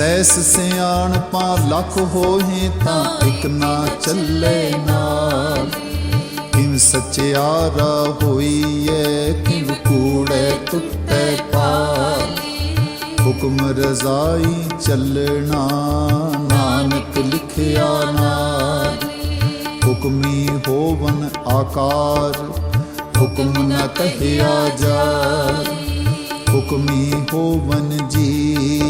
Cess ਸਿਆਣ ਪਾ ਲਖ ਹੋਏ ਤਾਂ ਇਕ ਨਾ ਚੱਲੇ ਨਾਲ। ਕਿਵ ਸਚਿਆਰਾ ਹੋਈਐ, ਕਿਵ ਕੂੜੈ ਟੁੱਟੈ ਪਾਰ। ਹੁਕਮ ਰਜ਼ਾਈ ਚੱਲਣਾ, ਨਾਨਕ ਲਿਖਿਆ ਨਾਮ ਹੁਕਮੀ ਹੋਵਨ ਆਕਾਰ, ਹੁਕਮ ਨ ਕਹਿਆ ਜਾ ਹੁਕਮੀ ਹੋਵਨ ਜੀ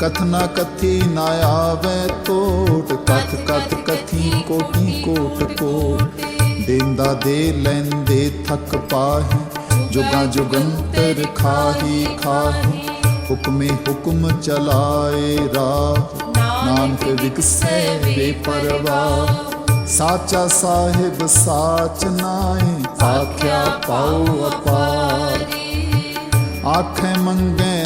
ਕਥਨਾ ਕਥੀ ਨਾ ਆਵੇ ਟੋਟ ਕਥ ਕਥ, ਕਥੀ ਕੋਟੀ, ਕੋਟ। ਕੋ ਦੇਂਦਾ ਦੇ ਲੈਂਦੇ ਥਕ ਪਾਹੀ, ਜੁਗਾ ਜੁਗੰਤਰ ਖਾਹੀ ਖਾਹੀ। ਹੁਕਮੇ ਹੁਕਮ ਚਲਾਏ ਰਾਹ, ਨਾਨਕ ਵਿਕਸੈ ਬੇਪਰਵਾਹ। ਸਾਚਾ ਸਾਹਿਬ ਸਾਚ ਨਾਏ ਆਖਿਆ ਪਾਉ ਅਪਾਰ। ਆਖੇ ਮੰਗੇ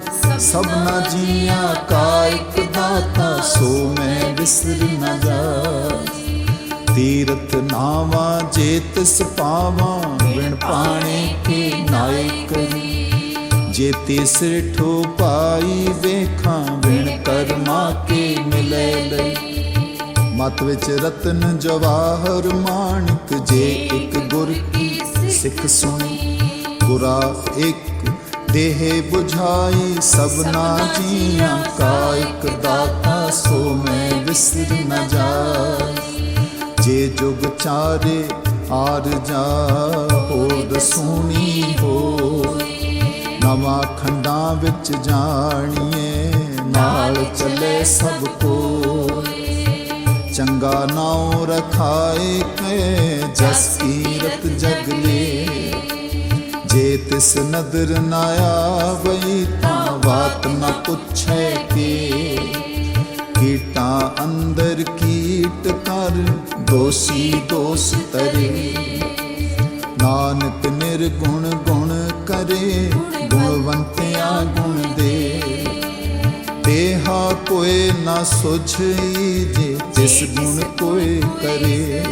ਸਭਨਾ ਜੀਆਂ ਕਾ ਇੱਕ ਦਾਤਾ, ਸੋ ਮੈਂ ਵਿਸਰ ਨ ਜਾਏ ਤੀਰਥ ਨਾਵਾ ਜੇ ਤਿਸ ਪਾਵਾਂ ਵਿਣ ਪਾਣੇ ਕੇ ਨਾਇਕ ਜੇ ਤੀਸਰ ਠੋ ਪਾਈ ਵੇਖਾਂ ਵਿਣ ਕਰਮਾ ਕੇ ਮਿਲੇ ਲਈ। ਮਤ ਵਿੱਚ ਰਤਨ ਜਵਾਹਰ ਮਾਣਕ, ਜੇ ਇੱਕ ਗੁਰ ਕੀ ਸਿੱਖ ਸੁਣੀ। ਗੁਰਾ ਇੱਕ ਦੇਹ 부ਝਾਈ ਸਭਨਾ ਜੀਆਂ ਕਾ ਇੱਕ ਦਾਤਾ ਸੋ ਮੈਂ ਵਿਸਰ ਨ ਜਾਏ ਜੇ ਜੁਗ ਚਾਰੇ ਆਰ ਜਾ ਹੋਦ ਸੋਹਣੀ ਹੋਏ। ਨਵਾਂ ਖੰਡਾਂ ਵਿੱਚ ਜਾਣੀਏ ਨਾਲ ਚੱਲੇ ਸਭ ਕੋਈ ਚੰਗਾ ਨਾਉ ਰਖਾਏ ਕੇ ਜਸ ਕੀਰਤ ਜਗਲੇ ਜੇ ਤਿਸ ਨਦਰ ਨਾ ਆਵਈ ਤਾਂ ਬਾਤ ਨਾ ਪੁੱਛੈ ਕੇ। ਕੀਟਾਂ ਅੰਦਰ ਕੀਟ ਕਰ, ਦੋਸੀ ਦੋਸ ਤਰੇ। ਨਾਨਕ ਨਿਰਗੁਣ ਗੁਣ ਕਰੇ, ਗੁਣਵੰਤਿਆ ਗੁਣ ਦੇ। ਦੇਹਾ ਕੋਏ ਨਾ ਸੁਝਈ ਜੇ, ਜਿਸ ਗੁਣ ਕੋਏ ਕਰੇ।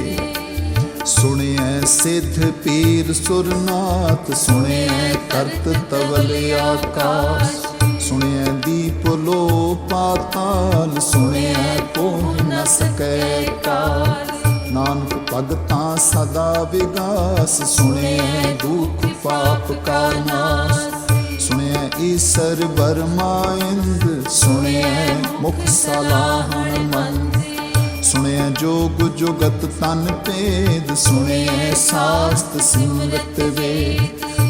ਸੁਣਿਐ ਸਿੱਧ ਪੀਰ ਸੁਰਨਾਥ, ਸੁਣਿਐ ਕਰਤ ਤਵਲ ਆਕਾਸ, ਸੁਣਿਐ ਦੀਪ ਲੋ ਪਾਤਾਲ ਸੁਣਿਐ ਕੋਹ ਨ ਸਕੈ ਕਾਲ। ਨਾਨਕ ਭਗਤਾਂ ਸਦਾ ਵਿਗਾਸ, ਸੁਣਿਐ ਦੁਖ ਪਾਪ ਕਾ ਨਾਸ। ਸੁਣਿਐ ਈਸਰ ਬਰਮਾ ਇੰਦ, ਸੁਣਿਐ ਮੁਖ ਸਲਾਹਣ ਮਨ ਸੁਣਿਆ ਜੋਗ ਜੁਗਤ ਤਨ ਭੇਦ, ਸੁਣਿਆ ਸਾਸਤ ਸਿੰਗਤ ਵੇ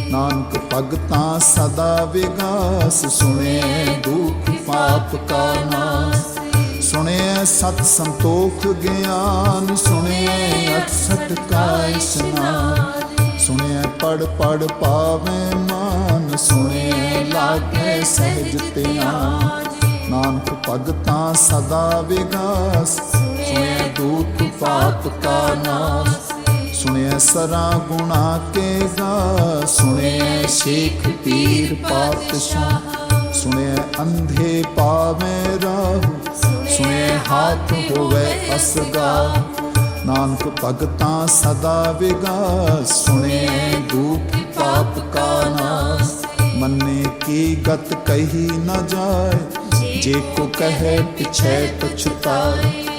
ਨਾਨਕ ਭਗਤਾਂ ਸਦਾ ਵਿਗਾਸ, ਸੁਣਿਆ ਦੁਖ ਪਾਪ ਕਾ ਨਾਸ। ਸੁਣਿਐ ਸਤ ਸੰਤੋਖ ਗਿਆਨ ਸੁਣਿਐ ਅਕਸਟ ਕਾ ਇਸਨਾਨ। ਸੁਣਿਐ ਪੜ ਪੜ ਪਾਵੇ ਮਾਨ, ਸੁਣਿਆ ਲਾਗੇ ਸਹਿਜ ਧਿਆਨ। ਨਾਨਕ ਭਗਤਾਂ ਸਦਾ ਵਿਗਾਸ ਸੁਣਿਐ ਦੁਖ ਪਾਪ ਕਾ ਨਾਸ। ਸੁਣਿਐ ਸਰਾ ਗੁਣਾ ਕੇ ਗਾ ਸੁਣਿਐ ਸ਼ੇਖ ਪੀਰ ਪਾਤਸ਼ਾਹ। ਸੁਣਿਐ ਅੰਧੇ ਪਾਵੇ ਰਾਹੂ। ਸੁਣਿਐ ਹਾਥ ਹੋਵੇ ਅਸਗਾ ਨਾਨਕ ਭਗਤਾਂ ਸਦਾ ਵਿਗਾਸ। ਸੁਣਿਐ ਦੁਖ ਪਾਪ ਕਾ ਨਾਸ। ਮੰਨੇ ਕੀ ਗਤ ਕਹੀ ਨ ਜਾਏ। ਜੇ ਕੋ ਕਹੇ ਪਿਛੈ ਪਛਤਾਏ।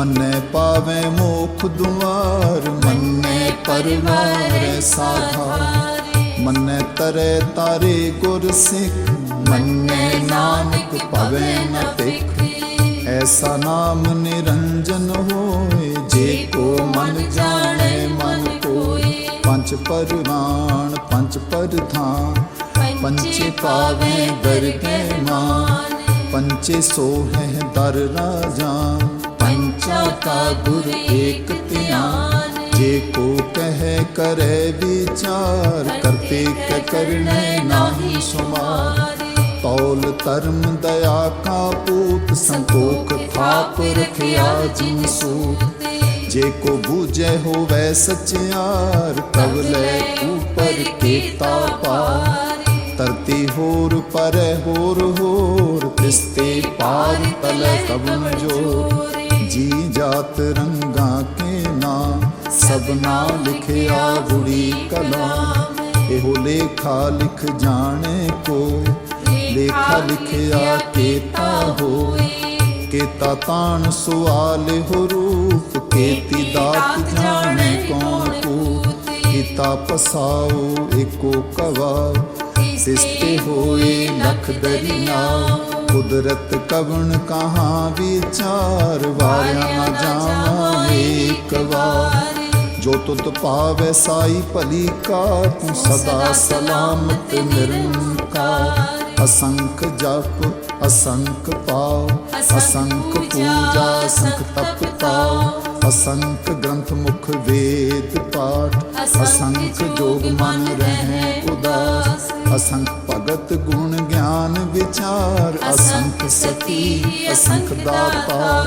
ਮੰਨੇ ਪਾਵੇ ਮੋਖ ਦੁਆਰ, ਮੰਨੇ ਪਰਵਾਰ ਸਾਧਾ ਮੰਨੇ ਤਰੇ ਤਾਰੇ ਗੁਰ ਸਿੱਖ, ਮੰਨੇ ਨਾਨਕ ਪਵੇ ਨ ਤਿਖ ਐਸਾ ਨਾਮ ਨਿਰੰਜਨ ਹੋਏ, ਜੇ ਕੋ ਮਨ ਜਾਣੇ ਮਨ ਕੋਈ ਪੰਜ ਪਰਵਾਨ ਪੰਜ ਪਰਧਾਨ ਪੰਚੇ ਪਾਵੇ ਦਰਗੇ ਮਾਨ। ਪੰਚੇ ਸੋਹੈ ਦਰ ਰਾਜਾ ਗੁਰ ਏਕ ਧਿਆਨ ਜੇ ਕੋ ਕਹੈ ਕਰੈ ਵਿਚਾਰ ਕਰਤੇ ਕ ਕਰਨੇ ਨਾਹੀ ਸੁਮਾਰ। ਤੌਲ ਧਰਮ ਦਇਆ ਕਾ ਪੂਤ ਸੰਤੋਖ ਥਾਪ ਰਖਿਆ ਜਿਨ ਸੂਤ। ਜੇ ਕੋ ਬੂਝੈ ਹੋਵੇ ਸਚਿਆਰ ਕਵਲੇ ਉਪਰ ਕੀਤਾ ਪਾਰ। ਧਰਤੀ ਹੋਰ ਪਰੈ ਹੋਰ ਹੋਰ ਤਿਸਤੇ ਪਾਰ ਤਲੇ ਕਬਨ ਜੋਰ। ਜੀ ਜਾਤ ਰੰਗਾਂ ਕੇ ਨਾਮ ਸਭਨਾ ਲਿਖਿਆ ਗੁੜੀ ਕਲਾਮ। ਇਹੋ ਲੇਖਾ ਲਿਖ ਜਾਣੇ ਕੋਈ ਲੇਖਾ ਲਿਖਿਆ ਕੀਤਾ ਹੋਏ। ਕੀਤਾ ਤਾਣ ਸੁਆਲ ਹੋ ਰੂਪ ਕੀਤੀ ਦਾਤ ਜਾਣੇ ਕੌਣ ਕੋ ਕੀਤਾ। ਪਸਾਓ ਏਕੋ ਕਵਾ ਸਿਸਤੇ ਹੋਏ ਲਖ ਦਰਿਆ। ਕੁਦਰਤ ਕਵਣ ਕਹਾਂ ਵਿਚਾਰ ਵਾਰਿਆ ਨਾ ਜਾਵਾਂ ਏਕ ਵਾਰ। ਜੋ ਤੁਤ ਪਾਵੈ ਸਾਈ ਭਲੀ ਕਾ ਤੂੰ ਸਦਾ ਸਲਾਮਤ ਨਿਰੰਕਾਰ। ਅਸੰਖ ਜਪ ਅਸੰਖ ਪਾਉ ਅਸੰਖ ਪੂਜਾ ਸੰਖ ਤਪ ਤਾਉ ਅਸੰਖ ਗ੍ਰੰਥ ਮੁਖ ਵੇਦ ਪਾਠ ਅਸੰਖ ਜੋਗ ਮਨ ਰਹਿ ਉਦਾਸ ਅਸੰਖ ਭਗਤ ਗੁਣ ਗਿਆਨ ਵਿਚਾਰ ਅਸੰਖ ਸਤੀ ਅਸੰਖ ਦਾਤਾ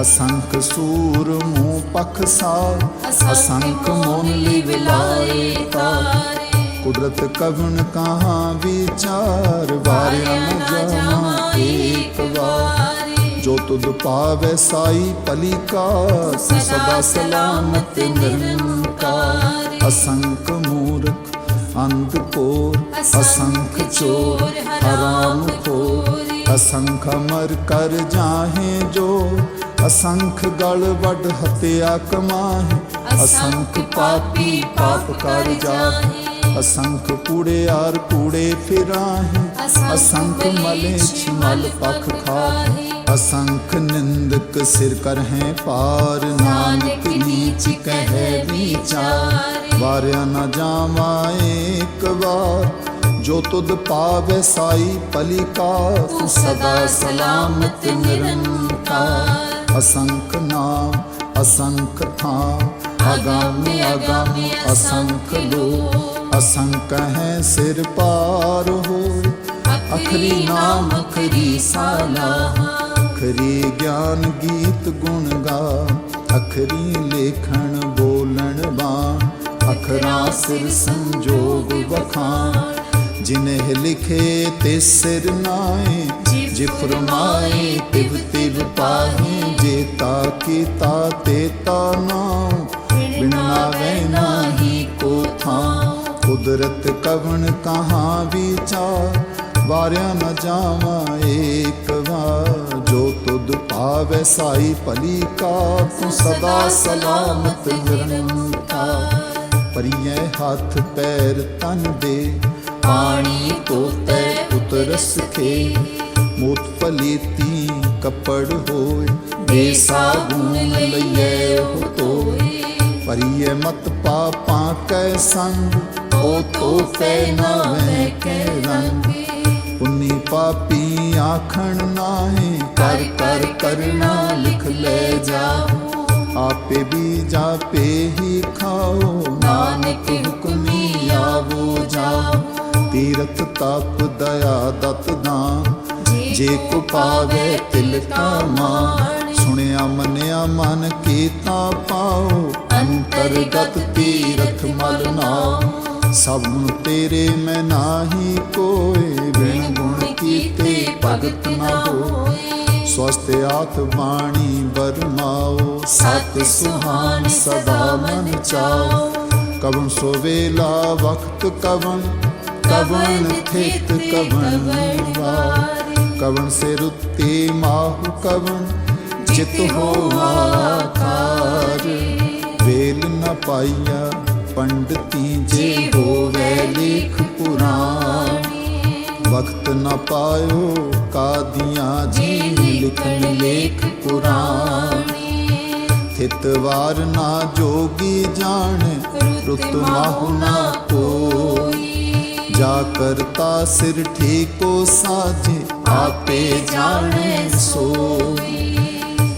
ਅਸੰਖ ਸੂਰ ਮੂਹ ਪਖ ਸਾਰ ਅਸੰਖ ਮੋਨ ਲਿਵ ਲਾਏ ਤਾਰ। ਕੁਦਰਤ ਕਵਣ ਕਹਾਂ ਵਿਚਾਰ ਵਾਰਿਆ ਨ ਜਾਵਾਂ ਏਕ ਵਾਰ। ਜੋ ਤੁਧ ਪਾਵੈ ਸਾਈ ਭਲੀ ਕਾਰ ਤੂੰ ਸਦਾ ਸਲਾਮਤ ਨਿਰੰਕਾਰ ਅਸੰਖ ਮੂਰਖ ਅੰਧ ਕੋਰ ਅਸੰਖ ਚੋਰ ਹਰਾਮ ਖੋਰ ਅਸੰਖ ਅਮਰ ਕਰ ਜਾਹੇ ਜੋ ਅਸੰਖ ਗਲ ਵੱਡ ਹਤਿਆ ਕਮਾਹੇ ਅਸੰਖ ਪਾਪੀ ਪਾਪ ਅਸੰਖ ਕੂੜਿਆਰ ਕੂੜੇ ਫਿਰਾਹੇ ਅਸੰਖ ਮਲ ਪਖ ਖਾਹੇ ਅਸੰਖ ਨਿੰਦਕ ਸਿਰ ਕਰ ਹੈ ਪਾਰ ਨਾਨਕ ਨੀਚ ਕਹਿ ਵਿਚਾਰ। ਵਾਰਿਆ ਨਾ ਜਾਵਾਂ ਏਕ ਵਾਰ ਜੋ ਤੁਧ ਪਾਵੇ ਸਾਈ ਭਲੀ ਕਾ ਸਦਾ ਸਲਾਮਤ ਨਿਰੰਕਾਰ। ਅਸੰਖ ਨਾਮ ਅਸੰਖ ਥਾਂ ਅਗੰਮ ਅਗੰਮ ਅਸੰਖ ਹੈ ਸਿਰ ਪਾਰ ਹੋਏ। ਅਖਰੀ ਨਾਮ, ਅਖਰੀ ਸਾਲਾਹ ਅਖਰੀ ਗਿਆਨ ਗੀਤ ਗੁਣ ਗਾ। ਅਖਰੀ ਲੇਖਣ ਬੋਲਣ ਬਾਣ। ਅਖਰਾਂ ਸਿਰ ਸੰਜੋਗ ਵਖਾਣ। ਜਿਨਹਿ ਲਿਖੇ ਤੇ ਸਿਰ ਨਾਏ। ਜੇ ਫਰਮਾਏ ਤਿਵ ਤਿਵ ਪਾਹੇ। ਜੇ ਤਾ ਕੀਤਾ ਤੇ ਤਾ ਨਾਮ ਕੁਦਰਤ ਕਵਣ ਕਹਾਂ ਵਿਚਾਰ? ਵਾਰਿਆ ਨ ਜਾਵਾਂ ਏਕ ਵਾਰ। ਜੋ ਤੁਧ ਪਾਵੈ ਸਾਈ ਭਲੀ ਕਾ ਤੂੰ ਸਦਾ ਸਲਾਮਤ ਨਿਰੰਕਾਰ। ਪਰੀਏ ਹੱਥ ਪੈਰ ਤਨ ਦੇ, ਪਾਣੀ ਤੋਤੈ ਉਤਰਸ ਖੇ। ਮੋਤ ਪਲੀਤੀ ਕੱਪੜ ਹੋਏ ਦੇ ਸਾਬੂਨ ਲਈਏ ਉਹ ਤੋਏ। ਪਰੀਏ ਮਤ ਪਾਪਾਂ ਕੈ ਸੰਗ ਉਹ ਤੋਪੈ ਨਾ ਵੈ ਕੈ ਰੰਗ। ਪੁੰਨੀ ਪਾਪੀ ਆਖਣ ਨਾਹੀ ਕਰ ਕਰ ਕਰਨਾ ਲਿਖ ਲੈ ਜਾਓ। ਆਪੇ ਵੀ ਜਾਪੇ ਹੀ ਖਾਓ ਨਾਨਕ ਹੁਕਮੀ ਆਵੋ ਜਾਓ। ਤੀਰਥ ਤਪ ਦਇਆ ਦਤ ਦਾਨ ਜੇ ਕੋ ਪਾਵੇ ਤਿਲ ਕਾ ਮਾਨ ਸੁਣਿਆ ਮੰਨਿਆ ਮਨ ਕੀਤਾ ਪਾਓ ਅੰਤਰਗਤ ਤੀਰਥ ਮਲ ਨਾਮ ਸਭ ਨੂੰ ਤੇਰੇ ਮੈਂ ਨਾਹੀ ਕੋਏ। ਬਿਨ ਗੁਣ ਕੀਤੇ ਭਗਤ ਨਾ ਹੋਏ। ਸਵਸਤ ਆਤ ਬਾਣੀ ਬਰਮਾਓ ਸਤ ਸੁਹਾਨ ਸਦਾ ਮਨ ਚਾਓ ਕਵਨ ਸੋ ਵੇਲਾ ਵਕਤ ਕਵਨ ਕਵਨ ਥਿਤ ਕਵਨ ਵਾਰ। ਕਵਨ ਸੇ ਰੁੱਤੀ ਮਾਹੁ ਕਵਨ ਜਿਤ ਹੋਵਾ ਕਾਰ ਵੇਲ ਨ ਪਾਈਆ ਪੰਡਤੀ ਜੇ ਹੋਵੇ ਲੇਖ ਪੁਰਾਣੀ। ਵਕਤ ਨ ਪਾਇਓ ਕਾਦੀਆਂ ਜੀ ਲਿਖਨ ਲੇਖ ਪੁਰਾਣੀ। ਥਿਤ ਵਾਰ ਨਾ ਜੋਗੀ ਜਾਣ, ਰੁੱਤ ਮਾਹੁ ਨਾ ਕੋਈ। ਜਾ ਕਰਤਾ ਸਿਰ ਠੀਕੋ ਸਾਜੇ, ਆਪੇ ਜਾਣੇ ਸੋਈ।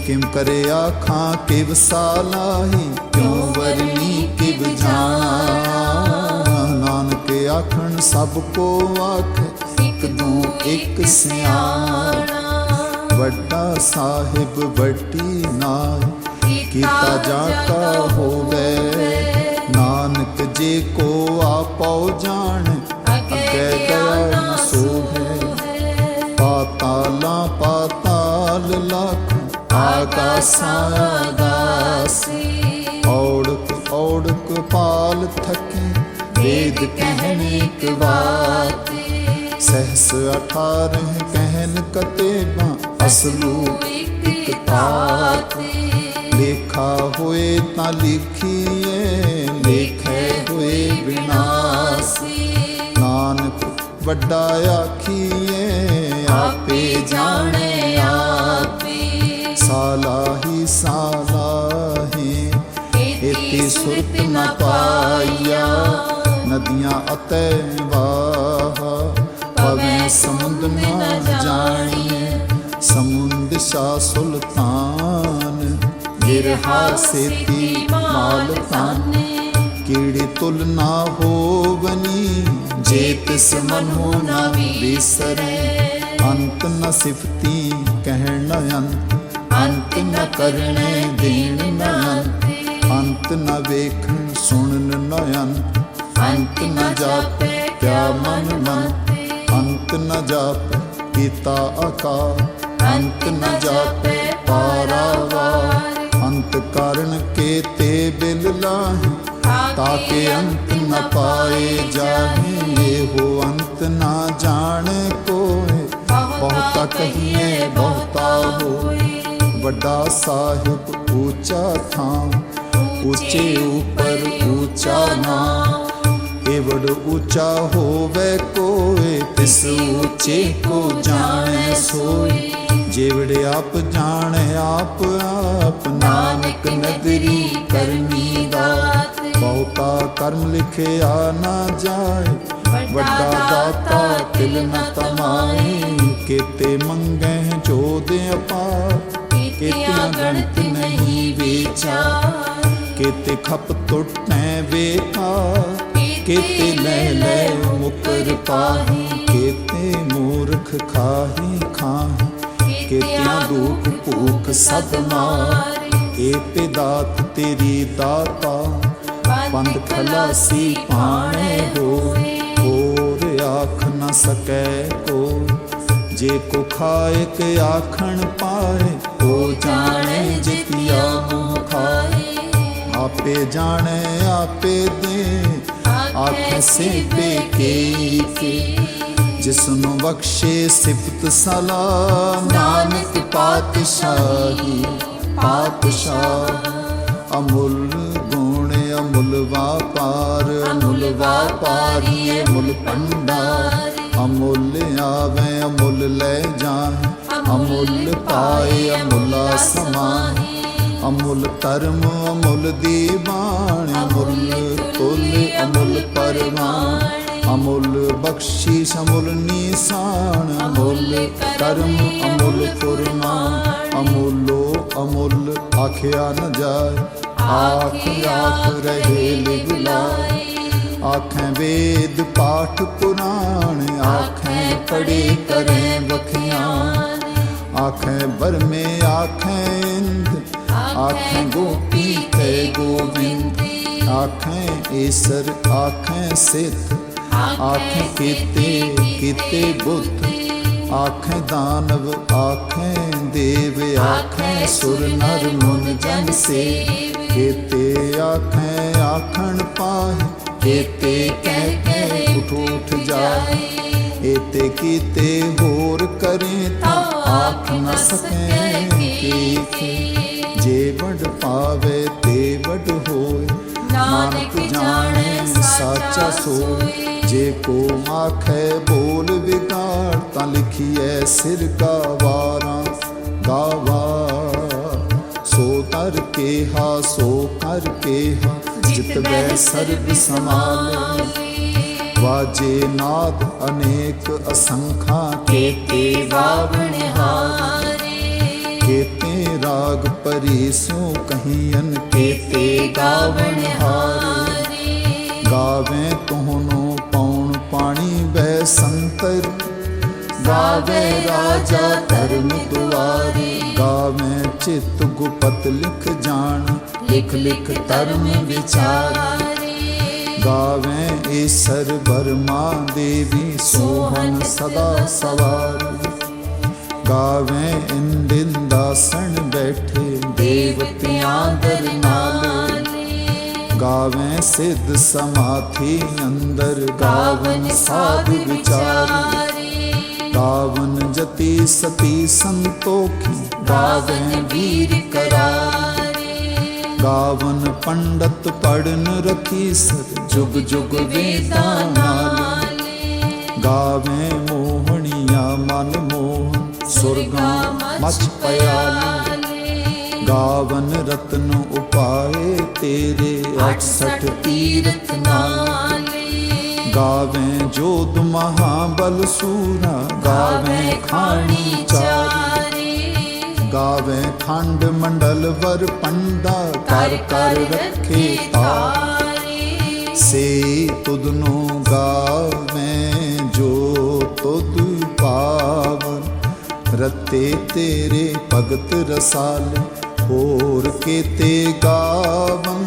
ਕਿਮ ਕਰੇ ਆਖਾਂ, ਕਿਵ ਸਾਲਾਹੀ, ਕਿਉ ਵਰਨੀ ਕਿਵ ਜਾਣਾ। ਨਾਨਕ ਆਖਣ, ਸਭ ਕੋ ਆਖ, ਇੱਕ ਦੂ, ਇੱਕ ਸਿਆਣਾ। ਵੱਡਾ ਸਾਹਿਬ ਵੱਡੀ ਨਾਈ ਕੀਤਾ ਜਾ ਹੋਵੇ। ਨਾਨਕ ਜੇ ਕੋ ਆਪਉ ਜਾਣ ਅੱਗੇ ਗਿਆ ਨ ਸੋਹੈ ਪਾਤਾਲਾਂ ਪਾਤਾਲ ਲਖ ਆਕਾਸਾਂ ਆਗਾਸੀ ਔੜਕ ਔੜਕ ਪਾਲ ਥਕੇ ਵੇਦ ਕਹਿਨ ਇੱਕ ਬਾਤ ਸਹਸ ਅਠਾਰਹ ਕਹਿਨ ਕਤੇਬਾਂ ਅਸਲੂ ਇੱਕ ਤਾਤ ਲੇਖਾ ਹੋਏ ਤਾਂ ਲਿਖੀਏ ਲੇਖੇ ਹੋਏ ਵਿਨਾਸੀ ਵੱਡਾ ਆਖੀਏ, ਆਪੇ ਜਾਣੇ ਆਪੇ। ਸਾਲਾਹੀ ਸਾਲਾਹੀ ਇਤੀ ਸੁਰਤ ਨ ਪਾਈਆ। ਨਦੀਆਂ ਅਤੇ ਵਾਹ ਪਵੇ ਸਮੁੰਦ ਨ ਜਾਣੀਏ। ਸਮੁੰਦ ਸ਼ਾ ਸੁਲਤਾਨ ਬਿਰਹਾ ਸੇਤੀ ਮਾਲਤਾਨ। ਤਾਨੇ ਕੀੜੀ ਤੁਲ ਨਾ ਹੋਵਨੀ? ਜੇ ਤਿਸ ਮਨੋ ਨਾ ਵਿਸਰੈ। ਅੰਤ ਨ ਸਿਫਤੀ ਕਹਿਣ ਨ ਅੰਤ। ਅੰਤ ਨ ਕਰਨੇ ਦੇਣ ਨ ਅੰਤ। ਅੰਤ ਨ ਵੇਖਣ ਸੁਣਨ ਨ ਅੰਤ। ਅੰਤ ਨ ਜਾਪੈ ਕਿਆ ਮਨ ਮਨ ਅੰਤ ਨ ਜਾਪੈ ਕੀਤਾ ਆਕਾਰ। ਅੰਤ ਨ ਜਾਪੈ ਪਾਰਾਵਾਰ। ਅੰਤ ਕਾਰਨ ਕੇ ਤੇ ਬਿਲ ਲਾਹੀ। ਤਾਕੇ ਅੰਤ ਨ ਪਾਏ ਜਾਹੇ। ਇਹੋ ਅੰਤ ਨਾ ਜਾਣ ਕੋਏ। ਬਹੁਤਾ ਕਹੀਏ, ਬਹੁਤਾ ਹੋਏ। ਵੱਡਾ ਸਾਹਿਬ ਉੱਚਾ ਥਾਂ, ਉੱਚੇ ਉਪਰ ਉੱਚਾ ਨਾਮ। ਏਵੜ ਉੱਚਾ ਹੋਵੇ ਕੋਏ, ਤਿਸ ਉੱਚੇ ਕੋ ਜਾਣੈ ਸੋਈ ਜੇਵੜ ਆਪ ਜਾਣੈ, ਆਪ ਆਪ ਨਾਨਕ ਨਦਰੀ ਕਰਨੀ ਦਾਤ। ਬਹੁਤਾ ਕਰਮ ਲਿਖਿਆ ਨਾ ਜਾਏ ਵੱਡਾ ਦਾਤਾ, ਤਿਲ ਨ ਤਮਾਏ ਕੀਤੇ ਮੰਗੈ ਜੋਦ ਅਪਾਰ। ਕੀਤਿਆਂ ਗਣਤ ਨਹੀਂ ਵਿਚਾਰ। ਕੀਤੇ ਖਪ ਟੁੱਟੈ ਵੇਖਾ ਕੀਤੇ ਲੈ ਲੈ ਮੁਕਰ ਪਾਹੀ। ਕੀਤੇ ਮੂਰਖ ਖਾਹੀ ਖਾਹੀ। ਕੀਤਿਆਂ ਦੁਖ ਭੂਖ ਸਦ ਮਾਰ। ਏ ਪਿਦਾਤ ਤੇਰੀ ਦਾਤਾ। ਪੰਥ ਖਲਾਸੀ ਪਾਣੇ ਹੋਏ। ਆਖ ਨ ਸਕੈ ਕੋ। ਜੇ ਕੋ ਖਾਏ ਕੇ ਆਖਣ ਪਾਏ ਉਹ ਜਾਣੇ ਜਿਤਿਆ ਮੋਹ ਖਾਏ। ਆਪੇ ਜਾਣੇ, ਆਪੇ ਦੇ। ਆਖੇ ਸੇ ਕੇ ਕੇ ਜਿਸ ਨੂੰ ਬਖਸ਼ੇ ਸਿਫਤ ਸਲਾਮ ਨਾਨਕ ਪਾਤਸ਼ਾਹੀ, ਪਾਤਸ਼ਾਹ। ਅਮੁੱਲ ਗੁਣ ਅਮੁੱਲ ਵਾਪਾਰ। ਅਮੁੱਲ ਵਾਪਾਰੀ ਮੁੱਲ ਭੰਡਾਰ ਅਮੁੱਲ ਆਵੇ ਅਮੁੱਲ ਲੈ ਜਾਏ ਅਮੁੱਲ ਪਾਏ ਅਮੁੱਲਾ ਸਮਾਏ ਅਮੁੱਲ ਧਰਮ ਅਮੁੱਲ ਦੀਵਾਨ ਅਮੁੱਲ ਤੁਲ ਅਮੁੱਲ ਪਰਮਾਨ ਅਮੁੱਲ ਬਖਸ਼ੀਸ਼ ਅਮੁੱਲ ਨੀਸਾਨ ਅਮੁੱਲ ਕਰਮ ਅਮੁੱਲ ਫੁਰਮਾਨ। ਅਮੁੱਲੋ ਅਮੁੱਲ ਆਖਿਆ ਨ ਜਾਏ। ਆਖ ਆਖ ਰਹੇ ਲਿਵ ਲਾਏ ਆਖੇ ਵੇਦ ਪਾਠ ਪੁਰਾਣ ਆਖੇ ਪੜੇ ਕਰੇ ਬਖਿਆਨ ਆਖੇ ਬਰਮੇ ਆਖੇ ਇੰਦ ਆਖੇ ਗੋਪੀ ਤੇ ਗੋਬਿੰਦ ਆਖੇ ਈਸਰ ਆਖੇ ਸਿੱਧ ਆਖੇ ਕੀਤੇ ਕੀਤੇ ਬੁੱਧ ਆਖੇ ਦਾਨਵ ਆਖੇ ਦੇਵ ਆਖੇ ਸੁਰ ਨਰ ਮਨ ਜਨ ਸੇ ਕੀਤੇ ਆਖੇ ਆਖਣ ਪਾਏ ਕੀਤੇ ਕਹਿ ਕੇ ਉਠ ਉਠ ਜਾਏ। ਏਤੇ ਕੀਤੇ ਹੋਰ ਕਰੇ ਤਾਂ ਆਖ ਨਾ ਸਕੇ ਕੀ ਜੇ ਵਡ ਪਾਵੇ ਤੇ ਵਡ ਹੋਏ। ਨਾਨਕ ਜਾਣੇ ਸਾਚਾ ਸੋਏ। ਜੇ ਕੋ ਆਖੇ ਬੋਲ ਵਿਗਾੜ ਤਾਂ ਲਿਖੀਐ ਸਿਰ ਗਾਵਾਰਾਂ ਗਾਵਾ ਸੋ ਤਰ ਕੇ ਹਾ ਸੋ ਕਰ ਕੇ ਹਾ। ਜਿਤ ਬੈ ਸਰਬ ਸਮਾਲੇ। ਵਾਜੇ ਨਾਦ ਅਨੇਕ ਅਸੰਖਾ ਕੇਤੇ ਬਾਵਣ ਹਾਰੇ। ਕੇਤੇ ਰਾਗ ਪਰੀ ਸੋ ਕਹੀਨ ਕੇਤੇ ਗਾਵਣ ਹਾਰੇ। ਗਾਵੇ ਤੋਹਨੋ ਪੌਣ ਪਾਣੀ ਬੈ ਸੰਤਰ। ਗਾਵੇ ਰਾਜਾ ਧਰਮ ਦੁਆਰੇ। ਗਾਵੇ ਚਿਤ ਗੁਪਤ ਲਿਖ ਜਾਣ, ਲਿਖ ਲਿਖ ਧਰਮ ਵਿਚਾਰ। ਗਾਵੇ ਈਸਰ ਬਰਮਾ ਦੇਵੀ ਸੋਹਨ ਸਦਾ ਸਵਾਰ। ਗਾਵੇ ਇੰਦਿਨ ਦਾਸਣ ਬੈਠੇ ਦੇਵਤਿਆਂ ਦਰ ਨਾਲੇ। ਸਿੱਧ ਸਮਾਥੀ ਅੰਦਰ ਗਾਵਨ ਸਾਧ ਵਿਚਾਰ। ਗਾਵਨ ਜਤੀ ਸਤੀ ਸੰਤੋਖੀ ਗਾਵੇ ਵੀਰ ਕਰਾਰੇ। ਗਾਵਨ ਪੰਡਤ ਪੜਨ ਰਖੀ ਸਰ ਜੁਗ ਜੁਗ ਵੇਦਾਂ ਨਾਲ। ਗਾਵੇ ਮੋਹਣੀਆਂ ਮਨ ਮੋਹਨ ਸੁਰਗਾਂ ਮਚ ਪਿਆਲੀ ਗਾਵਨ ਰਤਨ ਉਪਾਏ ਤੇਰੇ 68 ਤੀਰਥ ਨਾਲੇ। ਗਾਵੇ ਜੋਤ ਮਹਾਬਲ ਸੂਰਾ ਗਾਵੇ ਖਾਣੀ ਚਾਰੇ। ਗਾਵੇ ਖੰਡ ਮੰਡਲ ਵਰ ਪੰਡਾ ਕਰ ਕਰ ਰੱਖੇ ਤਾਰੇ ਸੇ ਤੁਧ ਨੂੰ ਗਾਵੇਂ ਜੋ ਤੁਧ ਪਾਵਨ। ਰਤੇ ਤੇਰੇ ਭਗਤ ਰਸਾਲ, ਹੋਰ ਕੀਤੇ ਗਾਵਨ।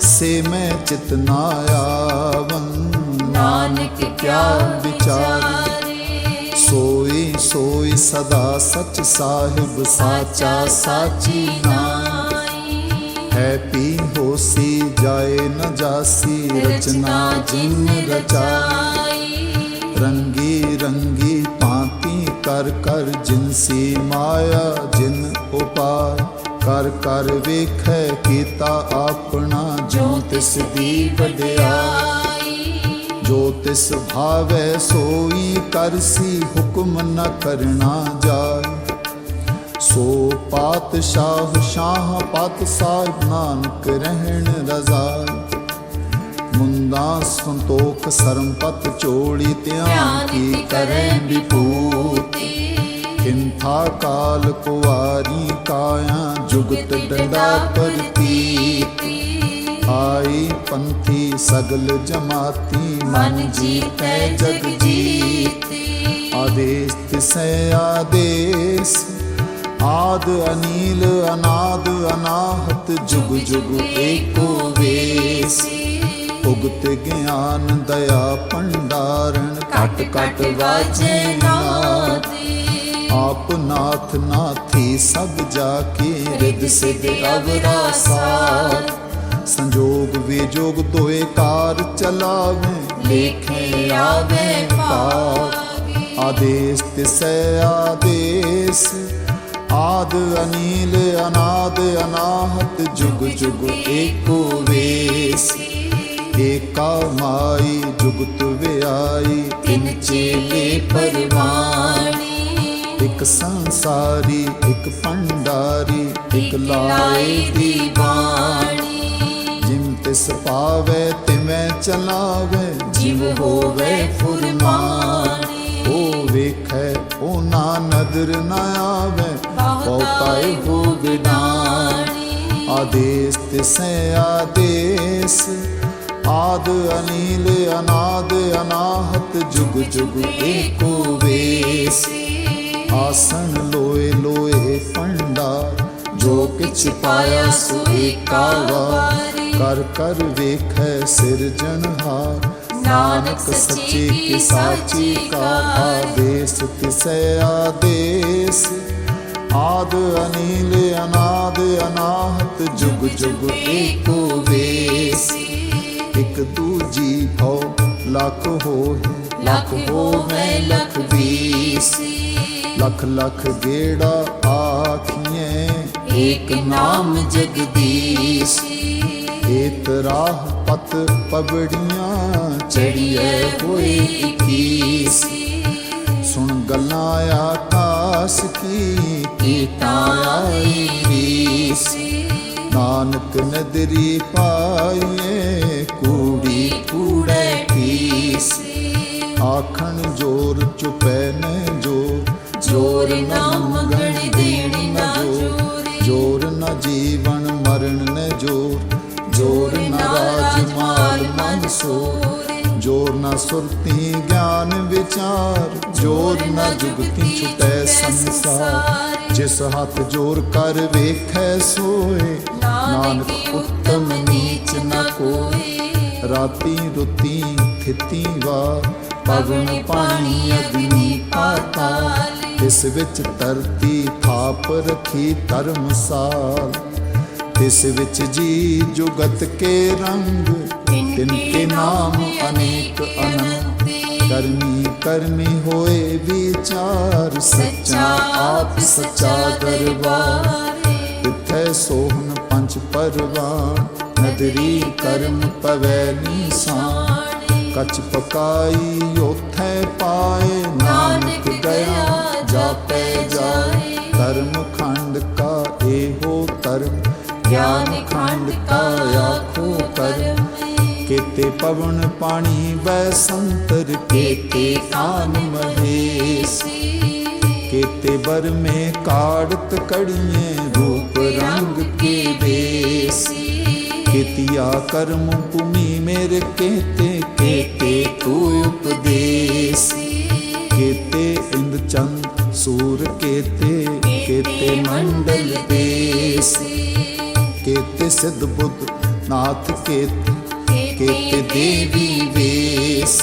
ਸੇ ਮੈਂ ਚਿਤ ਨਾ ਆਵਨ, ਨਾਨਕ ਕਿਆ ਵਿਚਾਰੇ। ਸੋ ਸੋਈ ਸਦਾ ਸਚ ਸਾਹਿਬ, ਸਾਚਾ ਸਾਚੀ ਨਾਈ। ਹੈ ਪੀ ਹੋਸੀ, ਜਾਏ ਨ ਜਾਸੀ, ਰਚਨਾ ਜਿਨ ਰਚਾਈ। ਰੰਗੀ ਰੰਗੀ ਭਾਂਤੀ ਕਰ ਕਰ ਜਿਨਸੀ ਮਾਇਆ, ਜਿਨ ਉਪਾਰ। ਕਰ ਕਰ ਵੇਖੈ ਕੀਤਾ ਆਪਣਾ ਜੋ ਤਿਸ ਦੀ ਵਡਿਆਈ ਜੋ ਤਿਸ ਭਾਵੈ ਸੋਈ ਕਰਸੀ ਹੁਕਮ ਨ ਕਰਨਾ ਜਾਏ। ਸੋ ਪਾਤਸ਼ਾਹ ਸ਼ਾਹ ਪਤ ਸਾਹਿਬ ਨਾਨਕ ਰਹਿਣ ਰਜ਼ਾਈ ਮੁੰਦਾ ਸੰਤੋਖ ਸਰਮਪਤ ਚੋੜੀ ਧਿਆਨ ਕੀ ਕਰੈ ਵਿਭੂਤੀ। ਕਿੰਥਾ ਕਾਲ ਕੁਵਾਰੀ ਕਾਇਆ ਜੁਗਤ ਡੰਡਾ ਪ੍ਰਤੀਤੀ ਆਈ ਪੰਥੀ ਸਗਲ ਜਮਾਤੀ, ਮਨ ਜੀਤੈ ਜਗ ਜੀਤੀ। ਆਦੇਸ ਤਿਸੈ ਆਦੇਸ, ਆਦ ਅਨੀਲ, ਅਨਾਦ ਅਨਾਹਤ, ਜੁਗ ਜੁਗ ਏਕੋ ਵੇਸ। ਉਗਤ ਗਿਆਨ ਦਇਆ ਭੰਡਾਰਨ, ਘਟ ਘਟ ਵਾਜੇ ਨਾਦ। ਆਪ ਨਾਥ ਨਾਥੀ ਸਭ ਜਾ ਕੇ ਰਿਦ ਸਿਧ ਅਵਰਾ ਸਾਰ ਸੰਜੋਗ ਵਿਜੋਗ ਦੋਏ ਕਾਰ ਚਲਾਵੇ। ਲੇਖੇ ਆਵੇ ਪਾਵੇ ਆਦੇਸ ਤਿਸੈ ਆਦੇਸ। ਆਦ ਅਨੀਲ ਅਨਾਦ ਅਨਾਹਤ ਜੁਗ ਜੁਗ ਏਕੋ ਵੇਸ। ਏਕਾ ਮਾਈ ਜੁਗਤ ਵਿਆਈ। ਤਿਨ ਚੇਲੇ ਪਰਵਾਣੀ। ਇੱਕ ਸੰਸਾਰੀ ਇੱਕ ਭੰਡਾਰੀ ਇੱਕ ਲਾਏ ਦੀ ਬਾਣੀ ਤਿਸ ਪਾਵੇ ਤਿਵੇਂ ਚਲਾਵੇ। ਜਿਵ ਹੋਵੇ ਫੁਰਮਾਨੀ। ਉਹ ਵੇਖੈ ਉਹ ਨਾ ਨਦਰ ਨਾ ਆਵੇ। ਬਹੁਤਾਏ ਹੋ ਬਿਡਾਣੀ ਆਦੇਸ ਤਿਸੈ ਆਦੇਸ। ਆਦ ਅਨੀਲ ਅਨਾਦ ਅਨਾਹਤ ਜੁਗ ਜੁਗ ਏਕੋ ਵੇਸ। ਆਸਣ ਲੋਏ ਲੋਏ ਪੰਡਾਰ ਜੋ ਕਿਛ ਪਾਇਆ ਸੋ ਏਕਾ ਵਾਰ। ਕਰ ਵੇਖੈ ਸਿਰਜਣਹਾਰ ਨਾਨਕ ਸੱਚੇ ਕੀ ਸਾਚੀ ਕਾ ਆਦੇਸ ਤਿਸੈ ਆਦੇਸ। ਆਦ ਅਨੀਲ ਅਨਾਦ ਅਨਾਹਤ ਜੁਗ ਜੁਗ ਏਕੋ ਵੇਸ ਇਕ ਦੂਜੀ ਹੋ ਲੱਖ ਹੋਏ ਲਖ ਹੋਵੇ ਲਖ ਵੀਸੀ। ਲੱਖ ਲੱਖ ਗੇੜਾ ਆਖੀਏ ਏਕ ਨਾਮ ਜਗਦੀਸ਼ੀ। ਏਤ ਰਾਹ ਪਤ ਪਬੜੀਆਂ ਚੜੀਏ ਹੋਏ ਇਕੀਸੀ ਸੁਣ ਗੱਲਾਂ ਆਕਾਸ ਕੀ ਕੀਤਾ ਆਈ ਰੀਸੀ ਨਾਨਕ ਨਦਰੀ ਪਾਈਏ ਕੂੜੀ ਕੂੜੇ ਪੀਸੀ ਆਖਣ ਜੋਰ ਚੁਪੈ ਨ ਜੋਰ ਜੋਰ ਨਾ ਮਾਲ ਮਨ ਸੋਰ ਜੋਰ ਨ ਸੁਰਤੀ ਗਿਆਨ ਵਿਚਾਰ। ਜੋਰ ਨ ਜੁਗਤੀ ਛੁਟੈ ਸੰਸਾਰ। ਜਿਸ ਹੱਥ ਜੋਰ ਕਰ ਵੇਖੈ ਸੋਏ। ਨਾਨਕ ਉੱਤਮ ਨੀਚ ਨ ਕੋਈ ਰਾਤੀ ਰੁਤੀ ਥਿਤੀ ਵਾ ਪਵਨ ਪਾਣੀ ਅਗਨੀ ਪਾਤਾਲ। ਇਸ ਵਿੱਚ ਧਰਤੀ ਥਾਪ ਰਖੀ ਧਰਮਸਾਲ ਇਸ ਵਿੱਚ ਜੀ ਜੁਗਤ ਕੇ ਰੰਗ, ਤਿਨ ਕੇ ਨਾਮ ਅਨੇਕ ਅਨੰਤ। ਕਰਮੀ ਕਰਮੀ ਹੋਏ ਵਿਚਾਰ, ਸੱਚਾ ਆਪ ਸੱਚਾ ਦਰਬਾਰ। ਇਥੈ ਸੋਹਣ ਪੰਜ ਪਰਵਾਨ ਨਦਰੀ ਕਰਮ ਪਵੈ ਨੀਸਾਨ। ਕਚ ਪਕਾਈ ਉਥੈ ਪਾਏ, ਨਾਨਕ ਗਿਆ ਜਾਪੈ ਜਾਏ। ਕਰਮ ਖੰਡ ਗਿਆਨ ਖੰਡ ਕਾ ਆਖੋ ਕਰਮ ਕੇਤੇ ਪਵਨ ਪਾਣੀ ਬੈ ਸੰਤਰ ਕੇਤੇ ਕਾਨ ਮਹੇਸੀ। ਕੇਤੇ ਬਰ ਮੇ ਕਾੜਤ ਕੜੀਏ ਰੂਪ ਰੰਗ ਕੇ ਦੇਸ਼। ਕਿਤਿਆ ਕਰਮ ਭੂਮੀ ਮੇਰੇ ਕੇਤੇ ਕੇਤੇ ਤੂ ਉਪਦ सिद्ध बुद्ध नाथ केते केते देवी वेश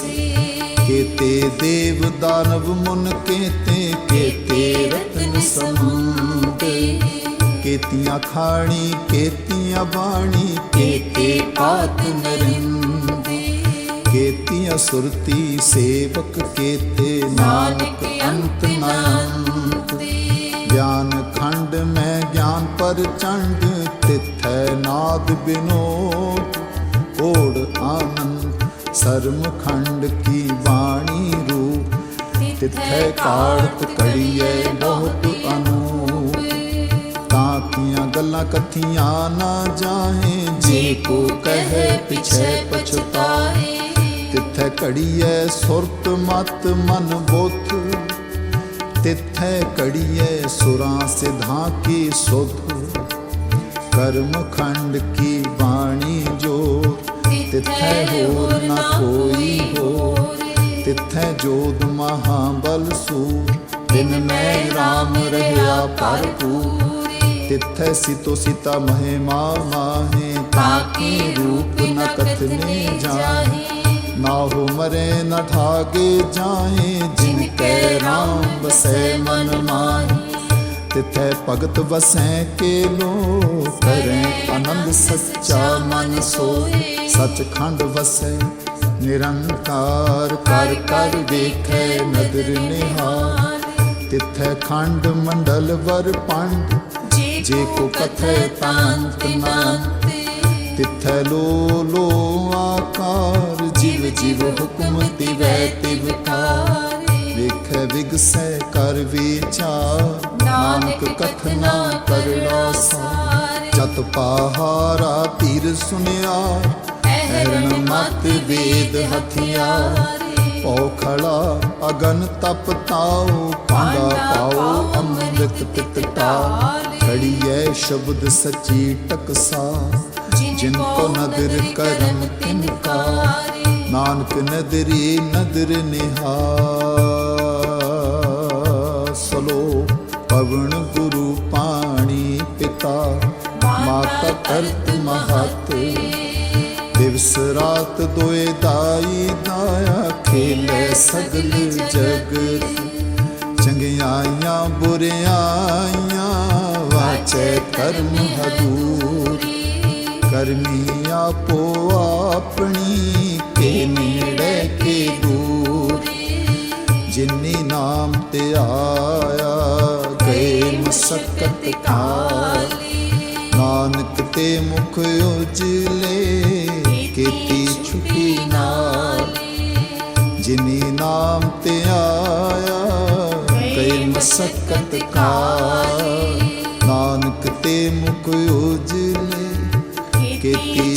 केते देव दानव मुन केते केते रत्न समुंद केतियां खाणी केतियां बाणी केते पात नरिंद केतियां सुरती सेवक केते नानक अंत नानंत ज्ञान खंड में ज्ञान पर चंड ਤਿਥੈ ਨਾਦ ਬਿਨੋਦ, ਓੜ ਆਨੰਦ ਸਰਮ ਖੰਡ ਕੀ ਬਾਣੀ ਰੂਪ। ਤਿਥੈ ਕਾੜਤ ਕੜੀਏ ਬਹੁਤ ਅਨੂਪ। ਤਾਂ ਕੀਆਂ ਗੱਲਾਂ ਕਥੀਆਂ ਨਾ ਜਾਹੇ, ਜੇ ਕੋ ਕਹੇ ਪਿਛੇ ਪਛਤਾਏ। ਤਿਥੈ ਕੜੀਏ ਸੁਰਤ ਮਤ ਮਨ ਬੋਧ। ਤਿਥੈ ਕੜੀਏ ਸੁਰਾਂ ਸਿਧਾਂ ਕੀ ਸੁਧ। ਕਰਮ ਖੰਡ ਕੀ ਬਾਣੀ ਜੋ? ਤਿੱਥੈ ਹੋਰ ਨਾ ਕੋਈ ਹੋਰ ਤਿੱਥੈ ਜੋਦ ਮਹਾਬਲ ਸੂਰ ਤਿਨ ਮੈਂ ਰਾਮ ਰਹਿਆ ਭਰਪੂਰ। ਤਿੱਥੈ ਸਿਤੋ ਸਿਤਾ ਮਹਿਮਾ ਮਾਹੇ। ਤਾਕੀ ਰੂਪ ਨ ਕਥਨੇ ਜਾਹੇ। ਨਾ ਹੋ ਮਰੇ ਨ ਠਾਗੇ ਜਾਹੇ। ਜਿਨ ਕੈ ਰਾਮ ਬਸੈ ਮਨ ਮਾਹੇ। ਤਿਥੈ ਭਗਤ ਵਸੈ ਕੇ ਲੋ ਕਰੈ ਆਨੰਦ ਸੱਚਾ ਮਨ ਸੋਏ। ਸਚਖੰਡ ਵਸੈ, ਨਿਰੰਕਾਰ ਕਰ ਕਰ ਦੇਖੈ ਨਦਰ ਨਿਹਾਰ ਤਿਥੈ ਖੰਡ ਮੰਡਲ ਵਰ ਪੰਡ, ਜੇ ਕੋ ਕਥੈ ਤਾਂਤ ਨਾਮ ਤਿਥੈ ਲੋ ਲੋ ਆਕਾਰ, ਜਿਵ ਜਿਵ ਹੁਕਮ ਤਿਵੈ ਤਿਵ ਕਾਰ ਵਿਗਸੈ ਕਰ ਵਿਚਾਰ। ਨਾਨਕ ਕਥਨਾ ਕਰੜਾ ਸਾਰ। ਜਤ ਪਹਾਰਾ ਧੀਰ ਸੁਨਿਆ ਐਰਨ ਮਤ ਵੇਦ ਹਥਿਆਰ। ਖੜਾ ਅਗਨ ਤਪ ਤਾਉ ਪਾਂਡਾ ਪਾਉ ਅੰਮ੍ਰਿਤ ਤਿਤ ਟਾਲ ਖੜੀਐ ਸ਼ਬਦ ਸਚੀ ਟਕਸਾ ਜਿਨ ਕੋ ਨਦਰ ਕਰਮ ਤਿਨ ਨਾਨਕ ਨਦਰੀ ਨਦਰ ਨਿਹਾਰ। ਪਵਨ ਗੁਰੂ ਪਾਣੀ ਪਿਤਾ, ਮਾਤਾ ਕਰਤ ਮਹਤ। ਦਿਵਸ ਰਾਤ ਦੋਏ ਦਾਈ ਦਾਇਆ ਖੇਲੇ ਸਗਲ ਜਗਤ। ਚੰਗਿਆਈਆਂ, ਬੁਰਿਆਈਆਂ, ਵਾਚੈ ਕਰਮ ਹਦੂਰ। ਕਰਮੀ ਆਪੋ ਆਪਣੀ ਕੇ ਨੇੜੇ ਕੇ ਦੂਰ। ਜਿਨੀ ਨਾਮ ਤੇ ਆਇਆ ਗਏ ਕਾਲੀ ਨਾਨਕ ਤੇ ਮੁਖ ਉਜਲੇ, ਕੀਤੀ ਛੁਪੀ ਨਾਲ। ਜਿਨੀ ਨਾਮ ਤੇ ਆਇਆ ਗਏ ਮਸਕਤ ਕਾਲ ਨਾਨਕ ਤੇ ਮੁਖ ਉਜਲੇ, ਕੀਤੀ